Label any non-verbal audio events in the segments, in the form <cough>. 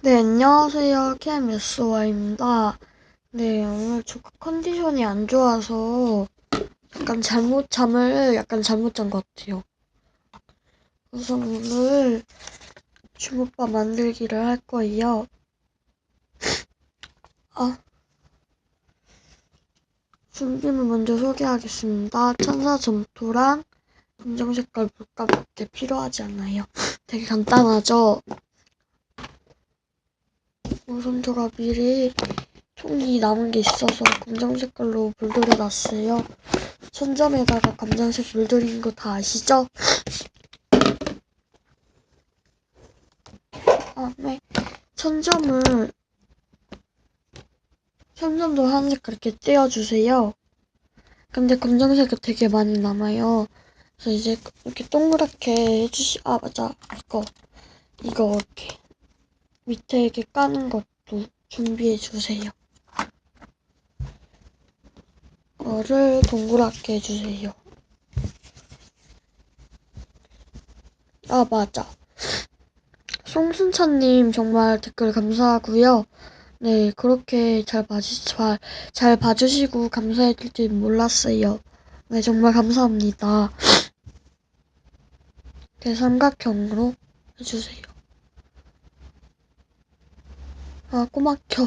네, 안녕하세요. KMSO입니다. 네, 오늘 조금 컨디션이 안 좋아서 약간 잘못, 잠을 약간 잘못 잔 것 같아요. 그래서 오늘 주먹밥 만들기를 할 거예요. 아, 준비물 먼저 소개하겠습니다. 천사 점토랑 검정 색깔 물감 밖에 필요하지 않아요. 되게 간단하죠? 우선 제가 미리 총이 남은 게 있어서 검정 색깔로 물들여 놨어요. 천점에다가 검정색 물들인 거 다 아시죠? 다음에 천점을 천점도 하나씩 그렇게 떼어주세요. 근데 검정색이 되게 많이 남아요. 그래서 이제 이렇게 동그랗게 해주시, 아, 맞아. 이거, 이거 이렇게. 밑에 이렇게 까는 것도 준비해 주세요. 거를 동그랗게 해주세요. 아, 맞아. 송순찬님 정말 댓글 감사하고요. 네, 그렇게 잘 봐주, 잘, 잘 봐주시고 감사해 줄 줄 몰랐어요. 네, 정말 감사합니다. <laughs> 대삼각형으로 해주세요. 아, 꼬막혀.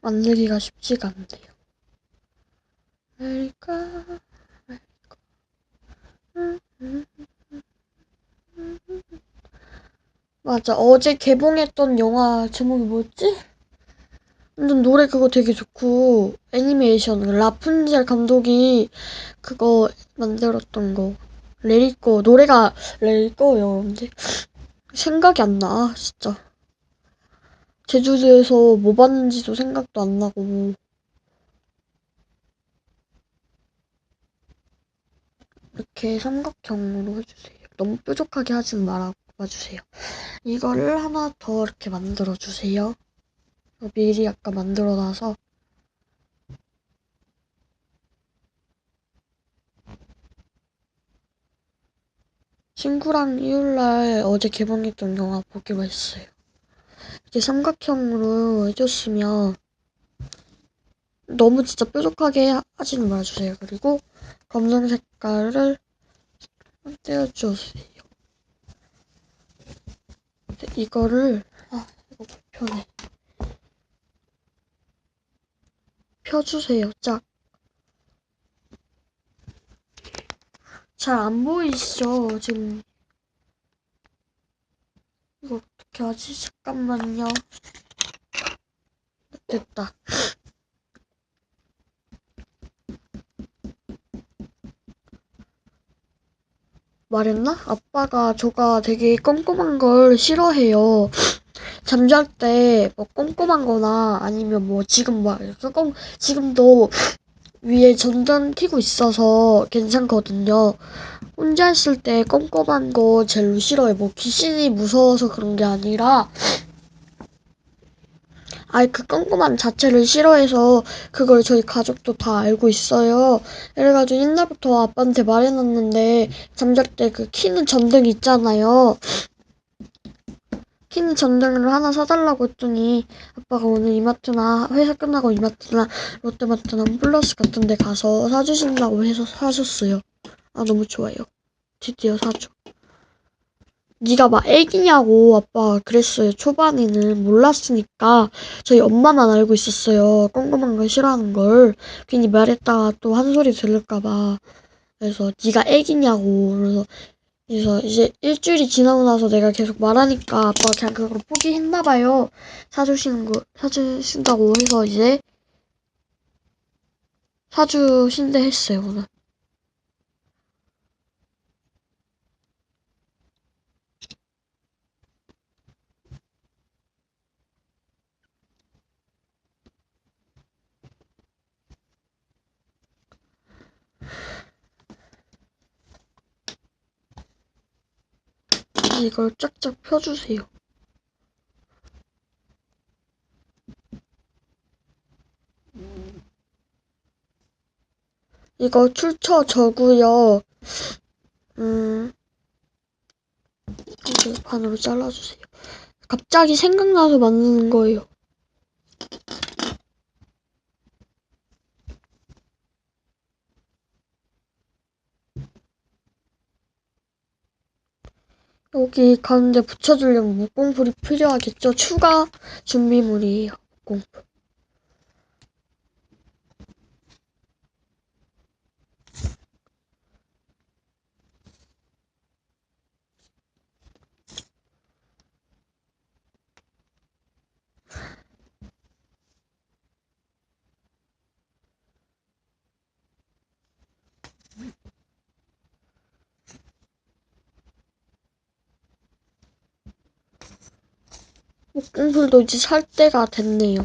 만들기가 쉽지가 않네요. 알까. 음, 음, 음, 음, 음. 맞아. 어제 개봉했던 영화 제목이 뭐였지? 완전 노래 그거 되게 좋고 애니메이션 라푼젤 감독이 그거 만들었던 거. 레리꼬 노래가 레리꼬였는데? 생각이 안 나 진짜. 제주도에서 뭐 봤는지도 생각도 안 나고. 이렇게 삼각형으로 해주세요. 너무 뾰족하게 하지 말 아 봐주세요 이거를 하나 더 이렇게 만들어 주세요 미리 아까 만들어 놔서 친구랑 일요일날 어제 개봉했던 영화 보기로 했어요. 이렇게 삼각형으로 해줬으면 너무 진짜 뾰족하게 하지는 말아주세요. 그리고 검정 색깔을 떼어주세요. 이거를 아 이거 불편해. 펴주세요. 짝. 잘 안 보이시죠? 지금 이거 어떻게 하지? 잠깐만요. 됐다. 말했나? 아빠가 저가 되게 꼼꼼한 걸 싫어해요. 잠잘 때 뭐 꼼꼼한 거나 아니면 뭐 지금 막 꼼, 지금도 위에 전등 켜고 있어서 괜찮거든요. 혼자 있을 때 꼼꼼한 거 제일 싫어요. 뭐 귀신이 무서워서 그런 게 아니라 아예 그 꼼꼼함 자체를 싫어해서 그걸 저희 가족도 다 알고 있어요. 그래가지고 옛날부터 아빠한테 말해놨는데 잠잘 때 그 키는 전등 있잖아요. 키는 전등을 하나 사달라고 했더니 아빠가 오늘 이마트나 회사 끝나고 이마트나 롯데마트나 플러스 같은 데 가서 사주신다고 해서 사줬어요. 아 너무 좋아요. 드디어 사줘. 네가 막 애기냐고 아빠가 그랬어요. 초반에는 몰랐으니까 저희 엄마만 알고 있었어요. 꼼꼼한 걸 싫어하는 걸. 괜히 말했다가 또 한 소리 들을까 봐. 그래서 네가 애기냐고. 그래서 그래서 이제 일주일이 지나고 나서 내가 계속 말하니까 아빠가 그냥 그걸 포기했나 봐요. 사주시는 거 사주신다고 해서 이제 사주신대 했어요 오늘. 아, 이걸 쫙쫙 펴주세요. 이거 출처 저구요 음, 반으로 잘라주세요. 갑자기 생각나서 만드는 거예요. 여기 가운데 붙여주려면 목공풀이 필요하겠죠? 추가 준비물이에요. 목공풀. 목공풀도 이제 살 때가 됐네요.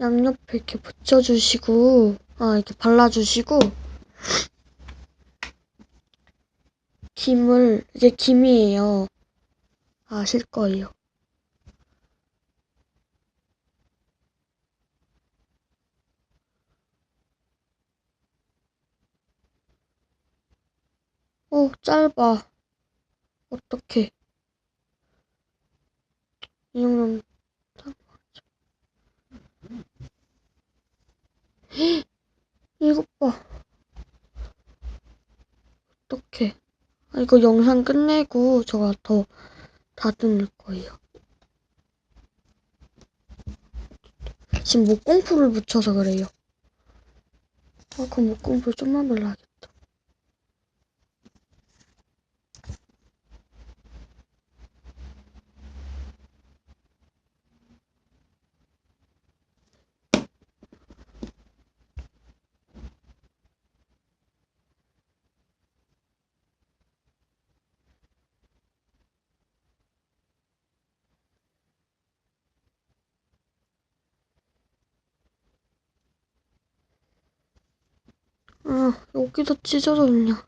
양옆에 이렇게 붙여주시고, 아, 이렇게 발라주시고, 김을, 이게 김이에요. 아실 거예요. 어, 짧아. 어떡해. 이 정도면. 헉! 이것 봐. 어떡해. 아, 이거 영상 끝내고 저가 더 다듬을 거예요. 지금 목공풀을 붙여서 그래요. 아, 그 목공풀 좀만 발라야겠다. 아, 여기도 찢어졌냐.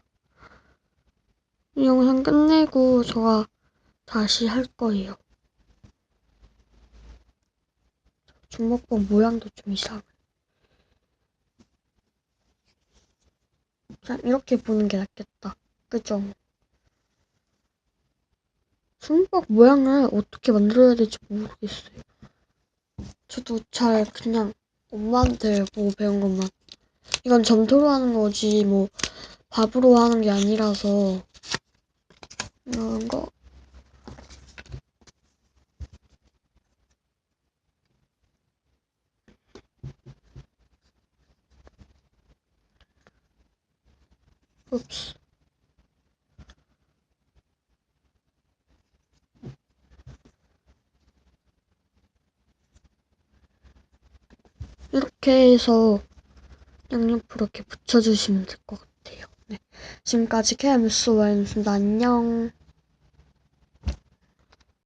이 영상 끝내고 저가 다시 할 거예요. 주먹밥 모양도 좀 이상해. 그냥 이렇게 보는 게 낫겠다. 그죠? 주먹밥 모양을 어떻게 만들어야 될지 모르겠어요. 저도 잘 그냥 엄마한테 보고 배운 것만. 이건 점토로 하는 거지, 뭐, 밥으로 하는 게 아니라서. 이런 거. 읍스. 이렇게 해서 양옆으로 이렇게 붙여주시면 될 것 같아요. 네. 지금까지 케아뮤스 와인이었습니다. 안녕.